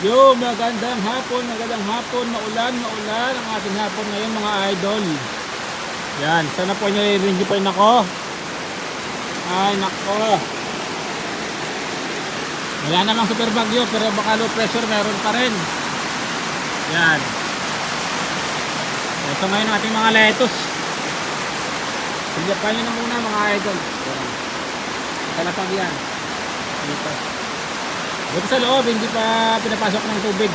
Yo, magandang hapon, magandang hapon, maulan, maulan ang ating hapon ngayon mga idol. Yan, sana po nyo pa rin ako. Ay, nako. Wala namang super bagyo, pero baka low pressure meron pa rin. Yan. Ito ngayon ang ating mga lettuce. Sigapan nyo na muna mga idol. Talapag yan. Dito. Dito sa loob, hindi pa pinapasok ng tubig.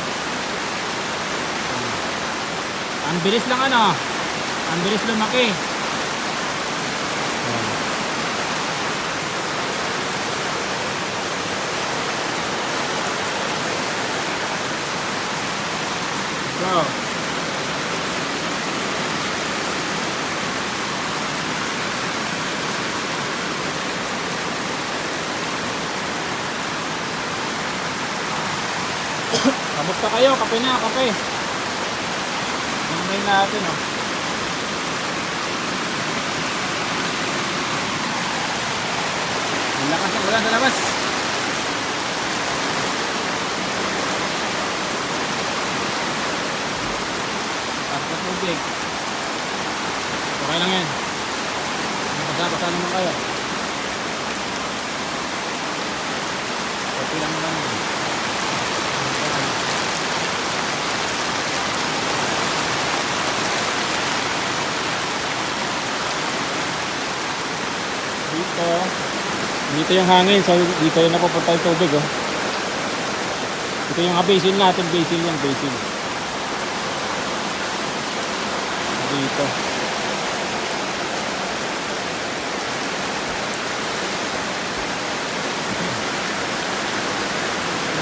Ang bilis lang ano. Ang bilis lumaki. Yan. Kayo? Kape na, kape. Hintay natin, oh. Ang lakas ng ulan sa labas. Na tubig. Okay lang yan. Basa-basa naman kayo. Okay lang naman yan. Dito. Dito yung hangin. So dito yung napupunta yung tubig oh. Ito yung mga basin natin. Basin yan. Basin. Dito.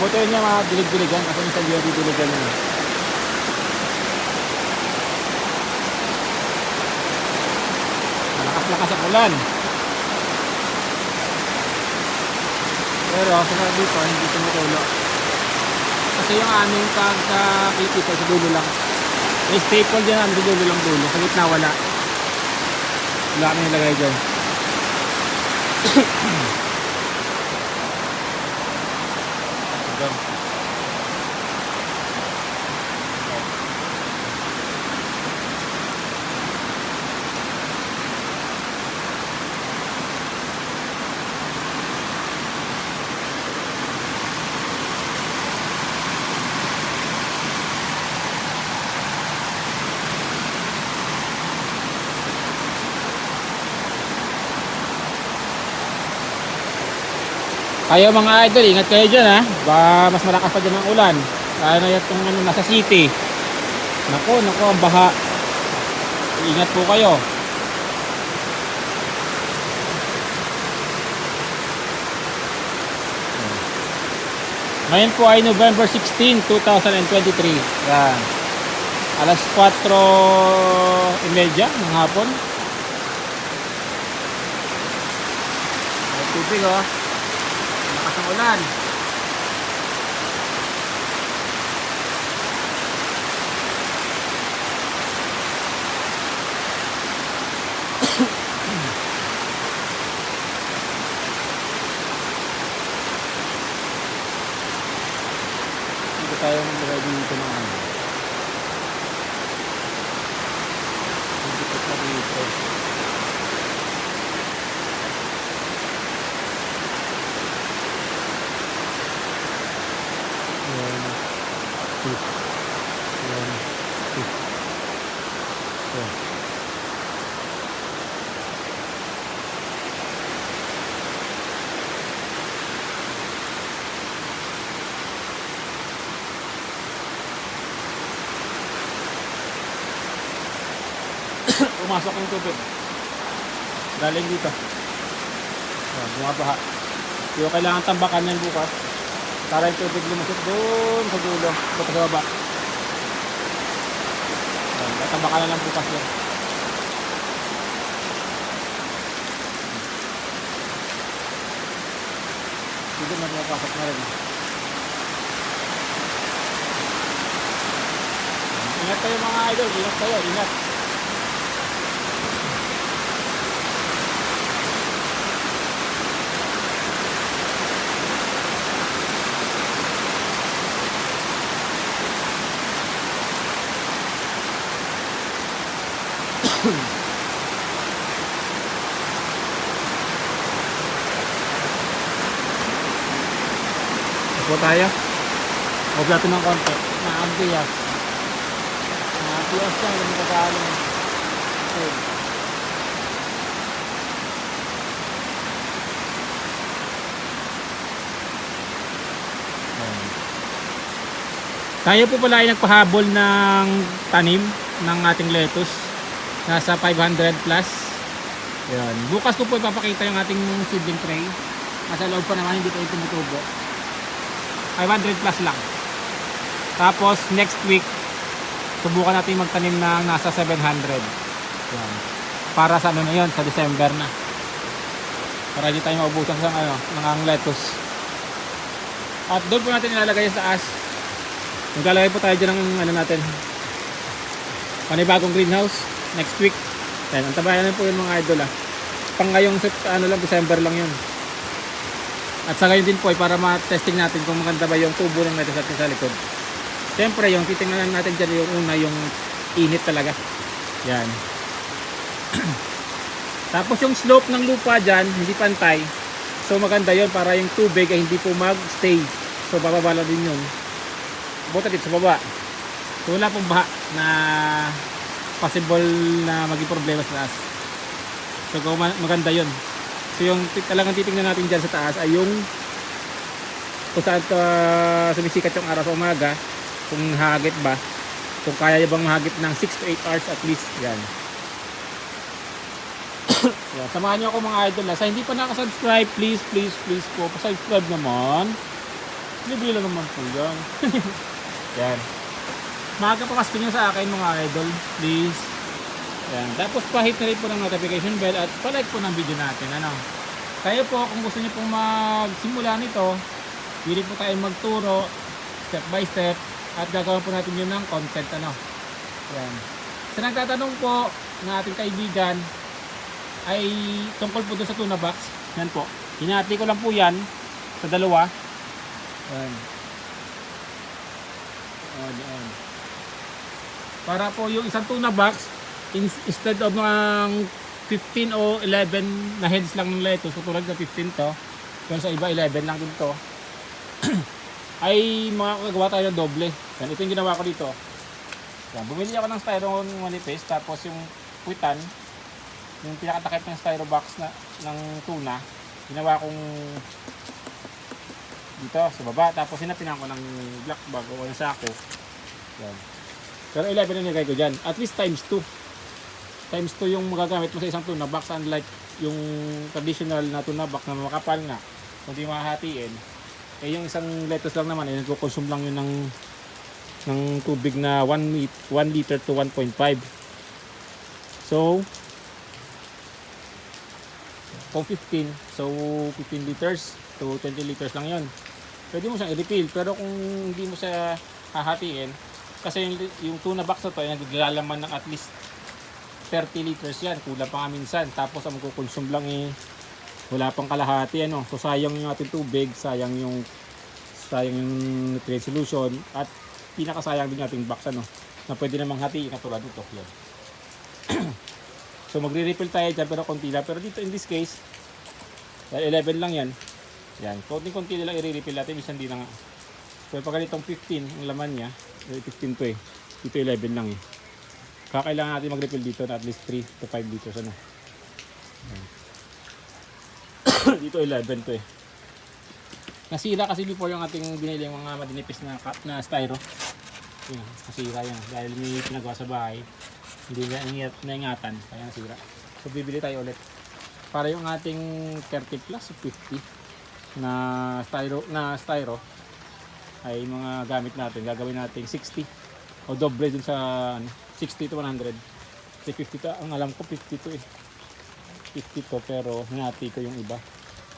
Buti niya mga dilig-diligan kasi minsan yung didiligan niya. Malakas-lakas ang ulan. Pero sa dito, hindi tumutulo. Kasi yung aming pagka-kitito sa dulo lang. May staple dyan, ang dulo lang dulo. Sa gitna wala. Wala kami nilagay dyan. Hanggang. Kayo mga idol, ingat kayo dyan ha. Ba mas malakas pa dyan ang ulan. Kaya na itong ano, nasa city. Nako, nako, ang baha. Ingat po kayo. Ngayon po ay November 16, 2023. Yan. Alas 4.30 ng hapon. May tubig oh. Ng ulan. Dito tayo maglagay dito ng ano. Dito pa dito. One, two, one, two. Yan. Pumasok yung tubig. Galing dito. Yan, bumabaha. Yung kailangan tambakan yan bukas. Para yung tubig lumusot doon sa dulo. Sa baba. Tatambakan na lang bukas yan. Dito na pumapasok na rin. Ingat kayo mga idol, ingat kayo, ingat. Ito tayo. Huwag natin ng konti. Naambias. Naambias yan. Yung kagaling. Okay. Tayo po pala ay nagpahabol ng tanim ng ating lettuce. Nasa 500 plus. Ayan. Bukas ko po ipapakita yung ating seedling tray. Nasa loob pa naman, hindi pa ito tumutubo. 500 plus lang. Tapos next week, subukan natin magtanim ng nasa 700. Yan. Para sa ano na yun, sa December na. Para hindi tayo maubusan sa ano, ng lettuce. At doon po natin ilalagay sa taas. Maglalagay po tayo dyan ng ano natin. Panibagong greenhouse next week. Yan, antabayan po yung mga idol ah. Pang ngayong ano lang, December lang yun. At sa ngayon din po ay para ma-testing natin kung maganda ba yung tubo ng natin sa likod. Siyempre yung titingnan natin dyan yung una yung init talaga. Yan. Tapos yung slope ng lupa dyan, hindi pantay. So maganda yon para yung tubig ay hindi po mag-stay. So bababa din yun. Buta dito sa baba. So wala pong baha na possible na maging problema sa taas. So maganda yon. So yung talagang titingnan natin dyan sa taas ay yung kung saan uh, sumisikat yung araw sa umaga, kung hagit ba, kung kaya bang mahagit ng 6 to 8 hours at least. Yan. Yan. Samahan niyo ako mga idol. ha. Sa hindi pa nakasubscribe, please, please, please po, pasubscribe naman. Lang naman po yan. yan. Makakapakaspin nyo sa akin mga idol, please. Yan. Tapos pahit na rin po ng notification bell at palike po ng video natin. Ano? Kayo po, kung gusto niyo pong magsimula nito, pili po tayo magturo step by step at gagawin po natin yun ng content. Ano? Yan. Sa nagtatanong po ng ating kaibigan ay tungkol po doon sa tuna box. Yan po. Hinati ko lang po yan sa dalawa. Yan. Yan, yan. Para po yung isang tuna box, instead of ng 15 o 11 na heads lang ng lettuce, katulad ng 15 to, yung sa iba 11 lang din to, ay makakagawa tayo ng doble. Yan, ito yung ginawa ko dito. Yan, bumili ako ng styrofoam manipis, tapos yung puwitan, yung pinakatakip ng styro box na, ng tuna, ginawa kong dito sa baba. Tapos sinapinan ko ng black bag o ng sako. Yan. Pero 11 na nilagay ko dyan. At least times 2. Times 2 yung magagamit mo sa isang tuna box unlike yung traditional na tuna box na makapal nga. Kung di mahahatiin. Eh yung isang lettuce lang naman, eh, nagko-consume lang yun ng ng tubig na 1, lit- 1 liter to 1.5. So, kung 15, so 15 liters to 20 liters lang yon. Pwede mo siyang i-refill, pero kung hindi mo siya hahatiin, kasi yung, yung tuna box na to ay naglalaman ng at least 30 liters yan, kulang pa minsan. Tapos ang magkukonsume lang eh, wala pang kalahati ano. So sayang yung ating tubig, sayang yung sayang yung nutrient solution at pinakasayang din yung ating box ano na pwede namang hatiin katulad nito. Yan. So magre-refill tayo dyan pero konti lang. Pero dito in this case, dahil 11 lang yan. Yan, konti-konti lang i-refill natin. Minsan di na nga. So pag ganitong 15 ang laman niya, eh, 15 to eh. Dito 11 lang eh. Kakailangan natin mag-refill dito na at least 3 to 5 liters ano. Dito 11 to eh. Nasira kasi before yung ating binili yung mga madinipis na, cup na styro. Yun, nasira yan. Dahil may pinagawa sa bahay hindi na ingat, naingatan kaya nasira so bibili tayo ulit para yung ating 30 plus o 50 na styro na styro ay mga gamit natin gagawin natin 60 o doble dun sa ano, 60 to 100 kasi 50 to ang alam ko 50 to eh. 50 to pero hinati ko yung iba.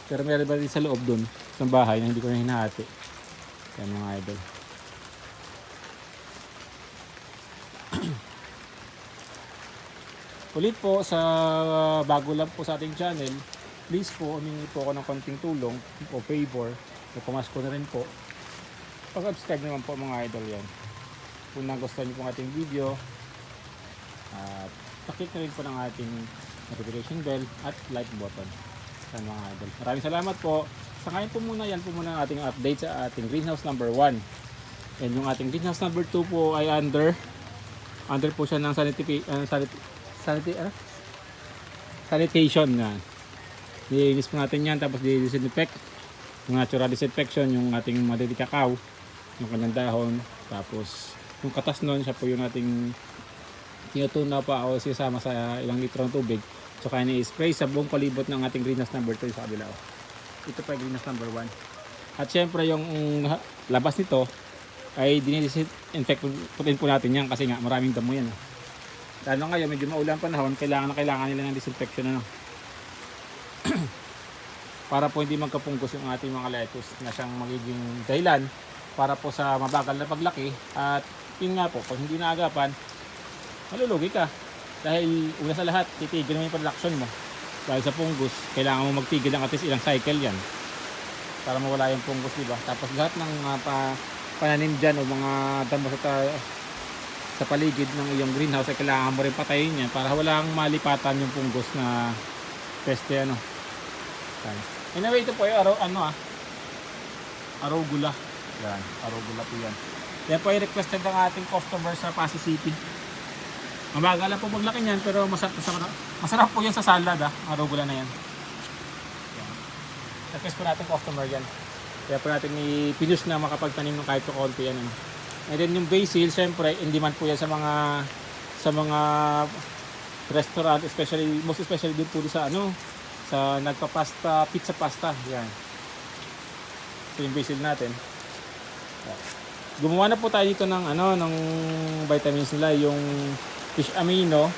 Pero meron ba din sa loob dun sa bahay na hindi ko na hinati. Yan mga idol. Ulit po sa bago lang po sa ating channel, please po humingi po ako ng konting tulong o favor. O pumasko na rin po. Pa-subscribe naman po mga idol yan. Kung nagustuhan niyo po ang ating video at paklik na rin po ng ating notification bell at like button sa mga idol. Maraming salamat po. Sa ngayon po muna, yan po muna ang ating update sa ating greenhouse number 1. And yung ating greenhouse number 2 po ay under under po siya ng sanitary, uh, sanit, sanit, ano? sanitation na. Nilinis po natin yan tapos disinfect. Yung natural disinfection, yung ating madali kakao, yung kanyang dahon, tapos yung katas nun, siya po yung ating tinutunaw pa o sisama sa ilang litro ng tubig. So kaya ni-spray sa buong palibot ng ating greenhouse number 2 sa kabila. oh. Ito pa yung greenhouse number 1. At syempre yung labas nito ay dinidisinfect po din po natin yan kasi nga maraming damo yan. oh. Lalo ngayon medyo maulan panahon, kailangan na kailangan nila ng disinfection ano. para po hindi magkapunggos yung ating mga lettuce na siyang magiging dahilan para po sa mabagal na paglaki at yun nga po, pag hindi naagapan, malulugi ka. Dahil una sa lahat, titigil mo yung production mo. Dahil sa fungus, kailangan mo magtigil ng at least ilang cycle yan. Para mawala yung fungus, di ba? Tapos lahat ng mga pa, pananim dyan o mga damo sa, sa paligid ng iyong greenhouse ay kailangan mo rin patayin yan para walang malipatan yung fungus na peste ano. Anyway, ito po ay araw, ano ah, arugula. Yan, arugula po yan. Yan po ay requested ng ating customer sa Pasig City. Mabagal lang po maglaki niyan pero masarap, masarap, masarap po yan sa salad ah, arugula na yan. yan. Request po natin customer yan. Kaya po natin i-finish na makapagtanim ng kahit pa konti yan. Ano. And then yung basil, syempre, in demand po yan sa mga sa mga restaurant, especially, most especially din po sa ano, sa nagpa-pasta, pizza pasta. Yan. Ito yung basil natin. Gumawa na po tayo dito ng ano, ng vitamins nila, yung fish amino.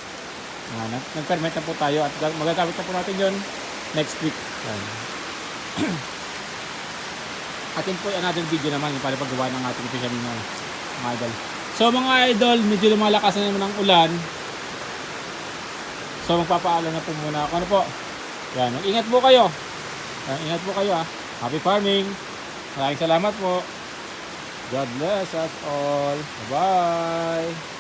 Yan. Nag- Nag-ferment na po tayo at gag- magagamit na po natin yon next week. Atin po another video naman yung paggawa ng ating fish amino mga idol. So mga idol, medyo lumalakas na naman ang ulan. So magpapaalam na po muna ako. Ano po? Yan, mag-ingat po kayo. Yan, ingat po kayo ah. Happy farming. Maraming salamat po. God bless us all. Bye-bye.